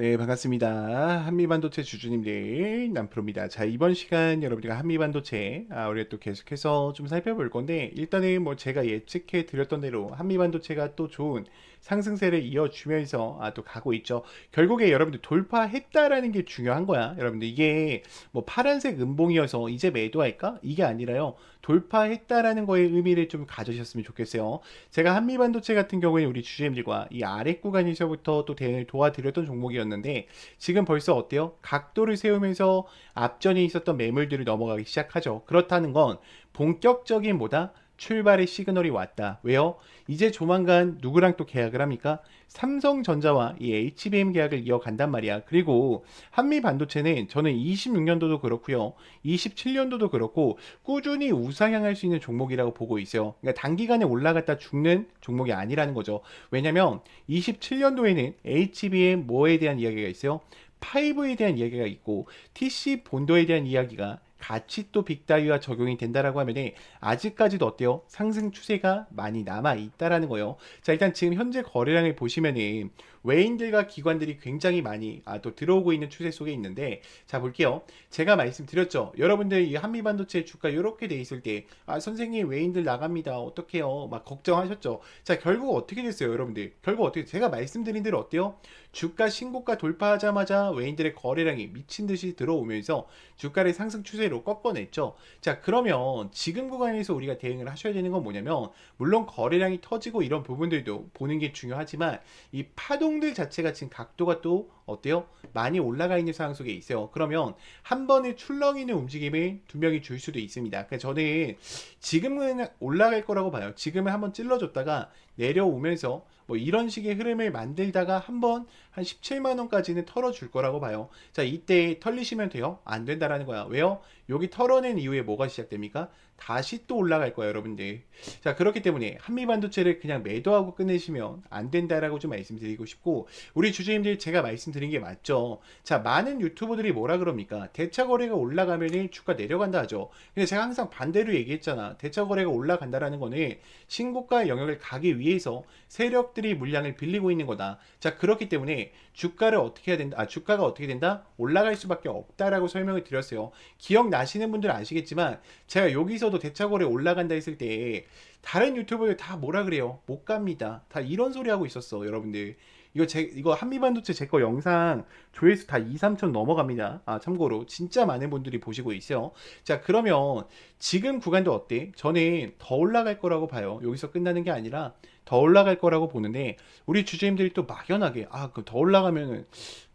네, 반갑습니다. 한미반도체 주주님들, 남프로입니다. 자, 이번 시간 여러분들과 한미반도체, 아, 우리가 또 계속해서 좀 살펴볼 건데, 일단은 뭐 제가 예측해 드렸던 대로 한미반도체가 또 좋은 상승세를 이어주면서, 아, 또 가고 있죠. 결국에 여러분들 돌파했다라는 게 중요한 거야. 여러분들 이게 뭐 파란색 음봉이어서 이제 매도할까? 이게 아니라요. 돌파했다라는 거에 의미를 좀 가져셨으면 좋겠어요. 제가 한미반도체 같은 경우에 우리 주주님들과 이 아래 구간에서부터 또 대응을 도와드렸던 종목이었는데 지금 벌써 어때요? 각도를 세우면서 앞전에 있었던 매물들을 넘어가기 시작하죠. 그렇다는 건 본격적인 뭐다? 출발의 시그널이 왔다. 왜요? 이제 조만간 누구랑 또 계약을 합니까? 삼성전자와 이 HBM 계약을 이어간단 말이야. 그리고 한미 반도체는 저는 26년도도 그렇고요. 27년도도 그렇고 꾸준히 우상향할 수 있는 종목이라고 보고 있어요. 그러니까 단기간에 올라갔다 죽는 종목이 아니라는 거죠. 왜냐면 27년도에는 HBM 뭐에 대한 이야기가 있어요? 5에 대한 이야기가 있고 TC 본도에 대한 이야기가 같이 또 빅다이와 적용이 된다라고 하면은 아직까지도 어때요? 상승 추세가 많이 남아 있다라는 거예요. 자, 일단 지금 현재 거래량을 보시면은 외인들과 기관들이 굉장히 많이 아, 또 들어오고 있는 추세 속에 있는데 자 볼게요. 제가 말씀드렸죠. 여러분들 이 한미 반도체 주가 이렇게 돼 있을 때 아, 선생님 외인들 나갑니다. 어떡해요? 막 걱정하셨죠. 자, 결국 어떻게 됐어요, 여러분들? 결국 어떻게 제가 말씀드린 대로 어때요? 주가 신고가 돌파하자마자 외인들의 거래량이 미친 듯이 들어오면서 주가를 상승 추세 로 꺾어냈죠. 자, 그러면 지금 구간에서 우리가 대응을 하셔야 되는 건 뭐냐면 물론 거래량이 터지고 이런 부분들도 보는 게 중요하지만 이 파동들 자체가 지금 각도가 또 어때요? 많이 올라가 있는 상황 속에 있어요. 그러면 한 번에 출렁이는 움직임을 두 명이 줄 수도 있습니다. 그래서 저는 지금은 올라갈 거라고 봐요. 지금은 한번 찔러줬다가 내려오면서 뭐 이런 식의 흐름을 만들다가 한번 한 17만 원까지는 털어줄 거라고 봐요. 자, 이때 털리시면 돼요? 안 된다라는 거야. 왜요? 여기 털어낸 이후에 뭐가 시작됩니까? 다시 또 올라갈 거야, 여러분들. 자, 그렇기 때문에 한미 반도체를 그냥 매도하고 끝내시면 안 된다라고 좀 말씀드리고 싶고 우리 주주님들 제가 말씀드린 게 맞죠. 자, 많은 유튜버들이 뭐라 그럽니까? 대차 거래가 올라가면 주가 내려간다 하죠. 근데 제가 항상 반대로 얘기했잖아. 대차 거래가 올라간다라는 거는 신고가 영역을 가기 위해서 세력들이 물량을 빌리고 있는 거다. 자, 그렇기 때문에 주가를 어떻게 해야 된다? 아, 주가가 어떻게 된다? 올라갈 수밖에 없다라고 설명을 드렸어요. 기억나 시는 분들은 아시겠지만 제가 여기서도 대차거래 올라간다 했을 때 다른 유튜버들 다 뭐라 그래요? 못 갑니다. 다 이런 소리 하고 있었어, 여러분들. 이거 제 이거 한미반도체 제 거 영상 조회수 다 2, 3천 넘어갑니다. 아, 참고로 진짜 많은 분들이 보시고 있어요. 자, 그러면 지금 구간도 어때? 저는 더 올라갈 거라고 봐요. 여기서 끝나는 게 아니라 더 올라갈 거라고 보는데 우리 주주님들이 또 막연하게 아, 그더 올라가면은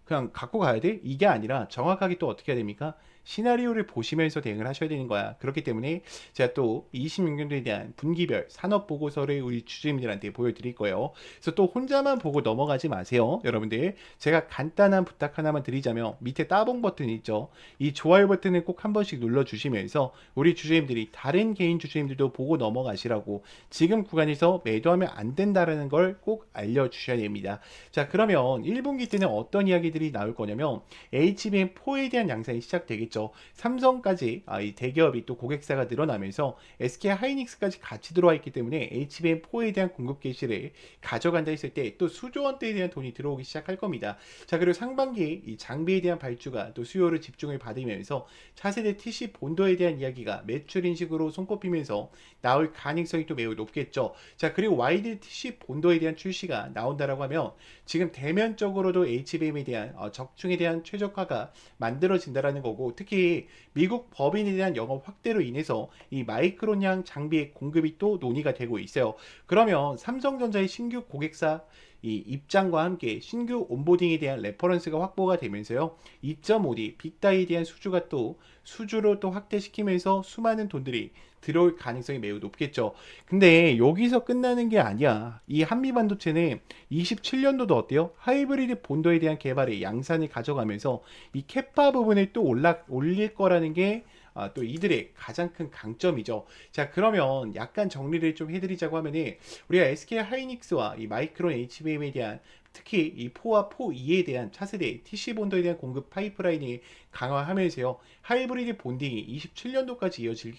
그냥 갖고 가야 돼? 이게 아니라 정확하게 또 어떻게 해야 됩니까? 시나리오를 보시면서 대응을 하셔야 되는 거야. 그렇기 때문에 제가 또 26년도에 대한 분기별 산업 보고서를 우리 주주님들한테 보여드릴 거예요. 그래서 또 혼자만 보고 넘어가지 마세요. 여러분들 제가 간단한 부탁 하나만 드리자면 밑에 따봉 버튼 있죠. 이 좋아요 버튼을 꼭 한 번씩 눌러주시면서 우리 주주님들이 다른 개인 주주님들도 보고 넘어가시라고 지금 구간에서 매도하면 안 된다라는 걸 꼭 알려주셔야 됩니다. 자 그러면 1분기 때는 어떤 이야기들이 나올 거냐면 HBM4에 대한 양상이 시작되겠죠. 삼성까지 아, 이 대기업이 또 고객사가 늘어나면서 SK 하이닉스까지 같이 들어와 있기 때문에 HBM4에 대한 공급 개시를 가져간다 했을 때 또 수조 원대에 대한 돈이 들어오기 시작할 겁니다. 자 그리고 상반기 이 장비에 대한 발주가 또 수요를 집중을 받으면서 차세대 TC 본도에 대한 이야기가 매출 인식으로 손꼽히면서 나올 가능성이 또 매우 높겠죠. 자 그리고 와이드 TC 본도에 대한 출시가 나온다라고 하면 지금 대면적으로도 HBM에 대한 어, 적중에 대한 최적화가 만들어진다라는 거고 특히 미국 법인에 대한 영업 확대로 인해서 이 마이크론향 장비의 공급이 또 논의가 되고 있어요. 그러면 삼성전자의 신규 고객사 이 입장과 함께 신규 온보딩에 대한 레퍼런스가 확보가 되면서요. 2.5D 빅다이에 대한 수주가 또 수주로 또 확대시키면서 수많은 돈들이 들어올 가능성이 매우 높겠죠. 근데 여기서 끝나는 게 아니야. 이 한미 반도체는 27년도도 어때요? 하이브리드 본도에 대한 개발에 양산을 가져가면서 이 캐파 부분을 또 올라 올릴 거라는 게 아, 또 이들의 가장 큰 강점이죠. 자, 그러면 약간 정리를 좀 해드리자고 하면은 우리가 SK 하이닉스와 이 마이크론 HBM에 대한 특히 이 4와 4E에 대한 차세대 TC 본도에 대한 공급 파이프라인이 강화하면서요. 하이브리드 본딩이 27년도까지 이어질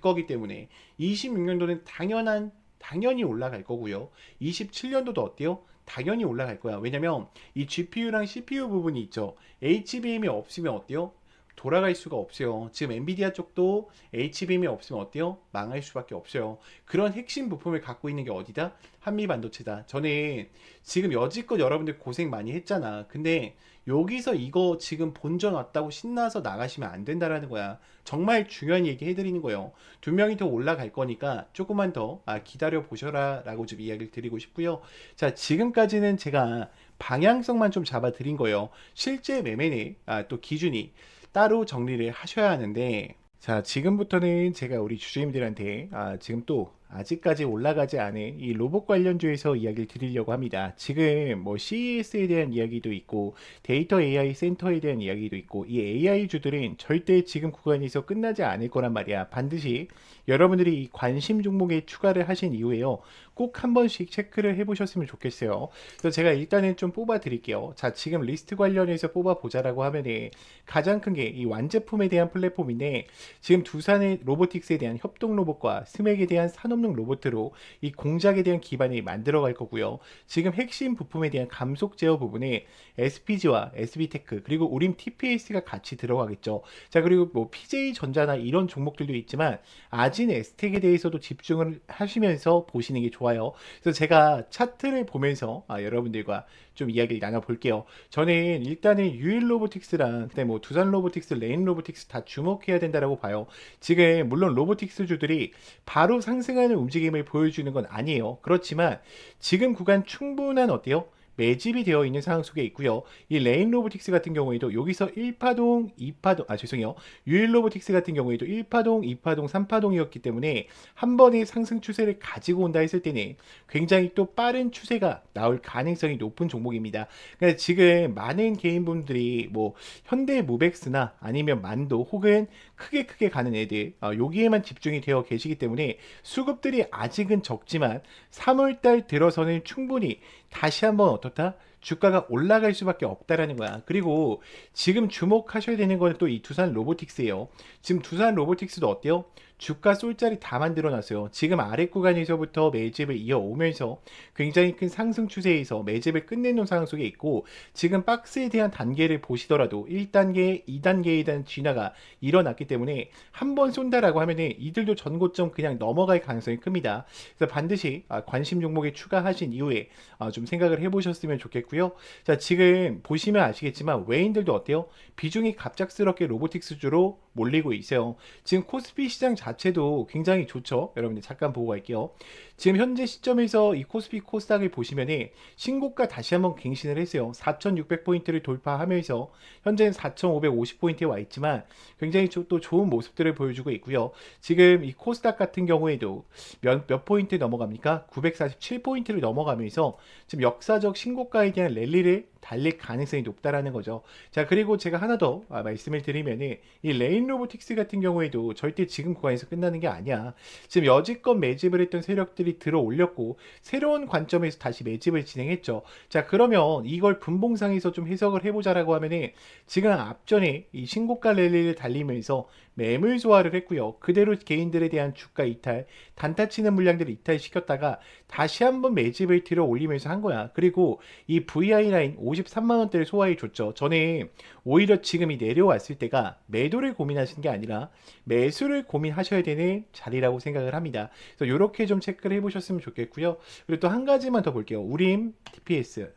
거기 때문에 26년도는 당연한 당연히 올라갈 거고요. 27년도도 어때요? 당연히 올라갈 거야. 왜냐면 이 GPU랑 CPU 부분이 있죠. HBM이 없으면 어때요? 돌아갈 수가 없어요. 지금 엔비디아 쪽도 HBM이 없으면 어때요? 망할 수밖에 없어요. 그런 핵심 부품을 갖고 있는 게 어디다? 한미 반도체다. 저는 지금 여지껏 여러분들 고생 많이 했잖아. 근데 여기서 이거 지금 본전 왔다고 신나서 나가시면 안 된다라는 거야. 정말 중요한 얘기 해드리는 거예요. 두 명이 더 올라갈 거니까 조금만 더 아, 기다려 보셔라 라고 좀 이야기를 드리고 싶고요. 자, 지금까지는 제가 방향성만 좀 잡아 드린 거예요. 실제 매매는 아, 또 기준이 따로 정리를 하셔야 하는데 자 지금부터는 제가 우리 주주님들한테 아, 지금 또 아직까지 올라가지 않은 이 로봇 관련주에서 이야기를 드리려고 합니다. 지금 뭐 CES에 대한 이야기도 있고 데이터 AI 센터에 대한 이야기도 있고 이 AI 주들은 절대 지금 구간에서 끝나지 않을 거란 말이야. 반드시 여러분들이 이 관심 종목에 추가를 하신 이후에요. 꼭 한 번씩 체크를 해보셨으면 좋겠어요. 그래서 제가 일단은 좀 뽑아 드릴게요. 자, 지금 리스트 관련해서 뽑아 보자라고 하면은 가장 큰 게 이 완제품에 대한 플랫폼인데 지금 두산의 로보틱스에 대한 협동 로봇과 스맥에 대한 산업 용 로봇으로 이 공작에 대한 기반이 만들어갈 거고요. 지금 핵심 부품에 대한 감속 제어 부분에 SPG와 SB테크 그리고 우림 TPS가 같이 들어가겠죠. 자 그리고 뭐 PJ 전자나 이런 종목들도 있지만 아진 에스텍에 대해서도 집중을 하시면서 보시는 게 좋아요. 그래서 제가 차트를 보면서 아, 여러분들과 좀 이야기를 나눠볼게요. 저는 일단은 유일 로보틱스랑 그다음에 뭐 두산 로보틱스, 레인 로보틱스 다 주목해야 된다라고 봐요. 지금 물론 로보틱스 주들이 바로 상승하는 움직임을 보여주는 건 아니에요. 그렇지만 지금 구간 충분한 어때요? 매집이 되어 있는 상황 속에 있고요. 이 레인 로보틱스 같은 경우에도 여기서 1파동, 2파동, 아 죄송해요. 유일 로보틱스 같은 경우에도 1파동, 2파동, 3파동이었기 때문에 한 번의 상승 추세를 가지고 온다 했을 때는 굉장히 또 빠른 추세가 나올 가능성이 높은 종목입니다. 그러니까 지금 많은 개인분들이 뭐 현대 무벡스나 아니면 만도 혹은 크게 크게 가는 애들 어, 여기에만 집중이 되어 계시기 때문에 수급들이 아직은 적지만 3월달 들어서는 충분히 다시 한번 어떻다? 주가가 올라갈 수밖에 없다라는 거야. 그리고 지금 주목하셔야 되는 거는 또 이 두산 로보틱스예요. 지금 두산 로보틱스도 어때요? 주가 쏠자리 다 만들어 놨어요. 지금 아래 구간에서부터 매집을 이어오면서 굉장히 큰 상승 추세에서 매집을 끝내놓은 상황 속에 있고 지금 박스에 대한 단계를 보시더라도 1단계, 2단계에 대한 진화가 일어났기 때문에 한 번 쏜다라고 하면은 이들도 전고점 그냥 넘어갈 가능성이 큽니다. 그래서 반드시 아, 관심 종목에 추가하신 이후에 아, 좀 생각을 해보셨으면 좋겠고 요. 자 지금 보시면 아시겠지만 외인들도 어때요? 비중이 갑작스럽게 로보틱스 주로 몰리고 있어요. 지금 코스피 시장 자체도 굉장히 좋죠. 여러분들 잠깐 보고 갈게요. 지금 현재 시점에서 이 코스피 코스닥을 보시면은 신고가 다시 한번 갱신을 했어요. 4,600포인트를 돌파하면서 현재는 4,550포인트에 와 있지만 굉장히 또 좋은 모습들을 보여주고 있고요. 지금 이 코스닥 같은 경우에도 몇, 몇 포인트 넘어갑니까? 947포인트를 넘어가면서 지금 역사적 신고가에 대한 랠리를 달릴 가능성이 높다라는 거죠. 자, 그리고 제가 하나 더 아, 말씀을 드리면은 이 레인 로보틱스 같은 경우에도 절대 지금 구간에서 끝나는 게 아니야. 지금 여지껏 매집을 했던 세력들이 들어 올렸고 새로운 관점에서 다시 매집을 진행했죠. 자, 그러면 이걸 분봉상에서 좀 해석을 해보자라고 하면은 지금 앞전에 이 신고가 랠리를 달리면서 매물 소화를 했고요. 그대로 개인들에 대한 주가 이탈, 단타 치는 물량들을 이탈시켰다가 다시 한번 매집을 들어 올리면서 한 거야. 그리고 이 VI 라인 53만 원대를 소화해 줬죠. 저는 오히려 지금이 내려왔을 때가 매도를 고민하시는 게 아니라 매수를 고민하셔야 되는 자리라고 생각을 합니다. 그래서 이렇게 좀 체크를 해보셨으면 좋겠고요. 그리고 또 한 가지만 더 볼게요. 우림 TPS.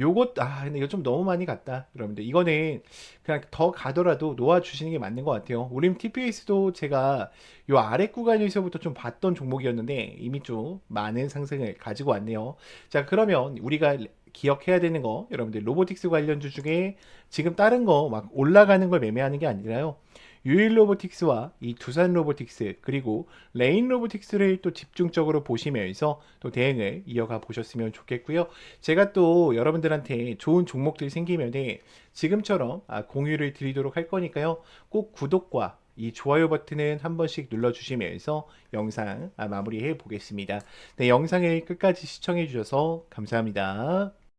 요것 아 근데 이거 좀 너무 많이 갔다 여러분들 이거는 그냥 더 가더라도 놓아 주시는 게 맞는 것 같아요 우림 TPS도 제가 요 아래 구간에서부터 좀 봤던 종목이었는데 이미 좀 많은 상승을 가지고 왔네요 자 그러면 우리가 기억해야 되는 거 여러분들 로보틱스 관련주 중에 지금 다른 거 막 올라가는 걸 매매하는 게 아니라요 유일 로보틱스와 이 두산 로보틱스 그리고 레인 로보틱스를 또 집중적으로 보시면서 또 대응을 이어가 보셨으면 좋겠고요. 제가 또 여러분들한테 좋은 종목들이 생기면은 지금처럼 아, 공유를 드리도록 할 거니까요. 꼭 구독과 이 좋아요 버튼은 한 번씩 눌러주시면서 영상 아, 마무리해 보겠습니다. 네, 영상을 끝까지 시청해 주셔서 감사합니다.